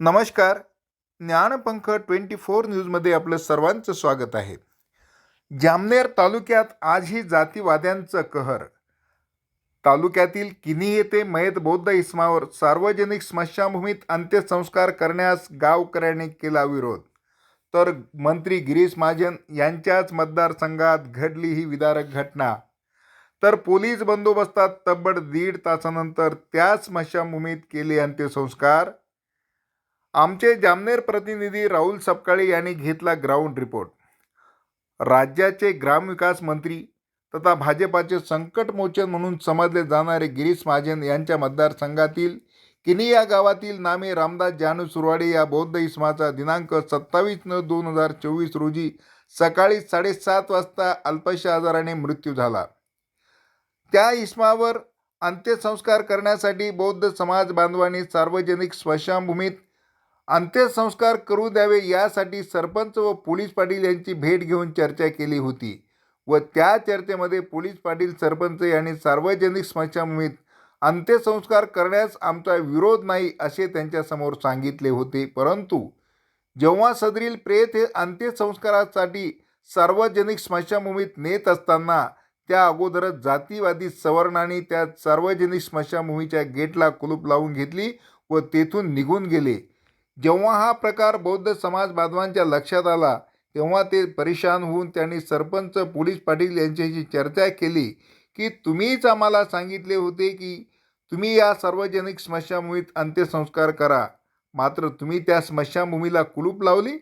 नमस्कार. ज्ञानपंख twenty four न्यूजमध्ये आपलं सर्वांचं स्वागत आहे. जामनेर तालुक्यात आजही जातीवाद्यांचं कहर. तालुक्यातील किनी येथे मयत बौद्ध इस्मावर सार्वजनिक स्मशानभूमीत अंत्यसंस्कार करण्यास गावकऱ्यांनी केला विरोध. तर मंत्री गिरीश महाजन यांच्याच मतदारसंघात घडली ही विदारक घटना. तर पोलीस बंदोबस्तात तब्बड दीड तासानंतर त्याच स्मशानभूमीत केले अंत्यसंस्कार. आमचे जामनेर प्रतिनिधी राहुल सपकाळे यांनी घेतला ग्राउंड रिपोर्ट राज्याचे ग्रामविकास मंत्री तथा भाजपाचे संकटमोचन म्हणून समजले जाणारे गिरीश महाजन यांच्या मतदारसंघातील किनी या गावातील नामे रामदास जानू सुरवाडे या बौद्ध इसमाचा दिनांक सत्तावीस नऊ दोन हजार चोवीस रोजी सकाळी साडेसात वाजता अल्पशा आजाराने मृत्यू झाला. त्या इस्मावर अंत्यसंस्कार करण्यासाठी बौद्ध समाज बांधवांनी सार्वजनिक स्मशानभूमीत अंत्यसंस्कार करू द्यावे यासाठी सरपंच व पोलीस पाटील यांची भेट घेऊन चर्चा केली होती व त्या चर्चेमध्ये पोलीस पाटील सरपंच यांनी सार्वजनिक स्मशानभूमीत अंत्यसंस्कार करण्यास आमचा विरोध नाही असे त्यांच्यासमोर सांगितले होते. परंतु जेव्हा सदरील प्रेत हे अंत्यसंस्कारासाठी सार्वजनिक स्मशानभूमीत नेत असताना त्या अगोदरच जातीवादी सवर्णाने त्या सार्वजनिक स्मशानभूमीच्या गेटला कुलूप लावून घेतली व तेथून निघून गेले. जेव्हा हा प्रकार बौद्ध समाज बांधवांच्या लक्षात आला तेव्हा ते परेशान होऊन त्यांनी सरपंच पोलीस पाटील यांच्याशी चर्चा केली की तुम्हीच आम्हाला सांगितले होते की तुम्ही या सार्वजनिक स्मशानभूमीत अंत्यसंस्कार करा. मात्र तुम्ही त्या स्मशानभूमीला कुलूप लावली?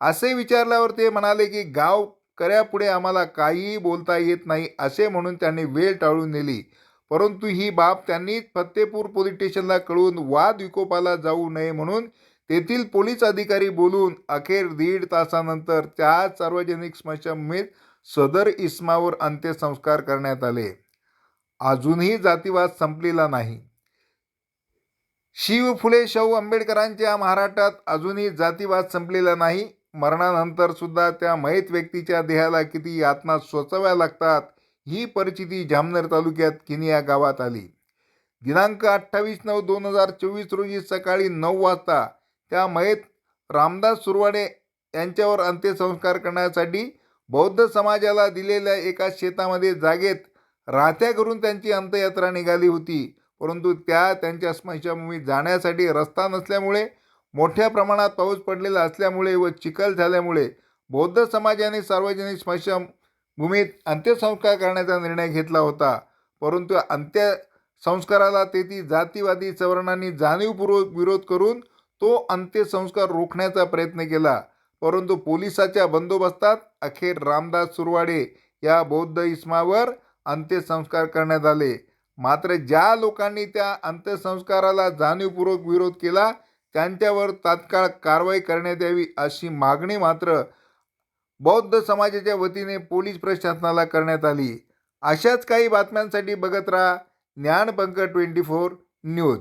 असे विचारल्यावर ते म्हणाले की गाव कऱ्यापुढे आम्हाला काहीही बोलता येत नाही असे म्हणून त्यांनी वेळ टाळून नेली. परंतु ही बाब त्यांनी फत्तेपूर पोलीस स्टेशनला कळवून वाद विकोपाला जाऊ नये म्हणून तेथील पोलीस अधिकारी बोलून अखेर दीड तासानंतर त्या सार्वजनिक स्मशानभूमीत सदर इस्मावर अंत्यसंस्कार करण्यात आले. अजूनही जातीवाद संपलेला नाही. शिव फुले शाहू आंबेडकरांच्या महाराष्ट्रात अजूनही जातीवाद संपलेला नाही. मरणानंतर सुद्धा त्या मयत व्यक्तीच्या देहाला किती यातना सोचाव्या लागतात ही परिस्थिती जामनेर तालुक्यात किनिया गावात आली. दिनांक अठ्ठावीस नऊ दोन हजार चोवीस रोजी सकाळी नऊ वाजता त्या मयत रामदास सुरवाडे यांच्यावर अंत्यसंस्कार करण्यासाठी बौद्ध समाजाला दिलेल्या एका शेतामध्ये जागेत राहत्या करून त्यांची अंत्ययात्रा निघाली होती. परंतु त्या त्यांच्या स्मशानभूमीत जाण्यासाठी रस्ता नसल्यामुळे मोठ्या प्रमाणात पाऊस पडलेला असल्यामुळे व चिखल झाल्यामुळे बौद्ध समाजाने सार्वजनिक स्मशानभूमीत अंत्यसंस्कार करण्याचा निर्णय घेतला होता. परंतु अंत्यसंस्काराला तेथील जातीवादी सवर्णांनी जाणीवपूर्वक विरोध करून तो अंत्यसंस्कार रोखण्याचा प्रयत्न केला. परंतु पोलिसाच्या बंदोबस्तात अखेर रामदास सुरवाडे या बौद्ध इस्मावर अंत्यसंस्कार करण्यात आले. मात्र ज्या लोकांनी त्या अंत्यसंस्काराला जाणीवपूर्वक विरोध केला त्यांच्यावर तात्काळ कारवाई करण्यात यावी अशी मागणी मात्र बौद्ध समाजाच्या वतीने पोलीस प्रशासनाला करण्यात आली. अशाच काही बातम्यांसाठी बघत राहा ज्ञानपंक ट्वेंटी फोर न्यूज.